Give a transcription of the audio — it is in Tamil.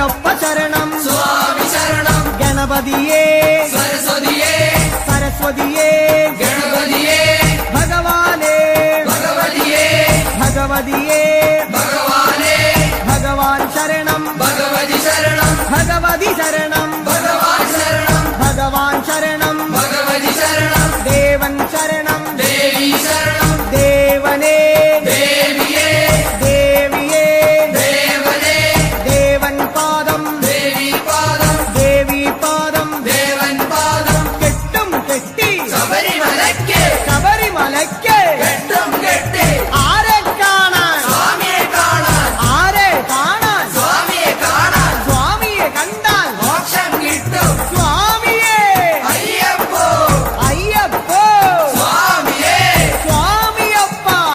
ஐயப்ப சரணம். சுவாமி சரணம். கணபதியே. சரஸ்வதியே. சரஸ்வதியே. கணபதியே. பகவானே. பகவதியே. பகவதியே. பகவானே. பகவான் சரணம். பகவதி சரணம். பகவதி சரணம். பகவான் சரணம். பகவான் சரணம். சபரிமலைக்கு சபரிமலைக்கு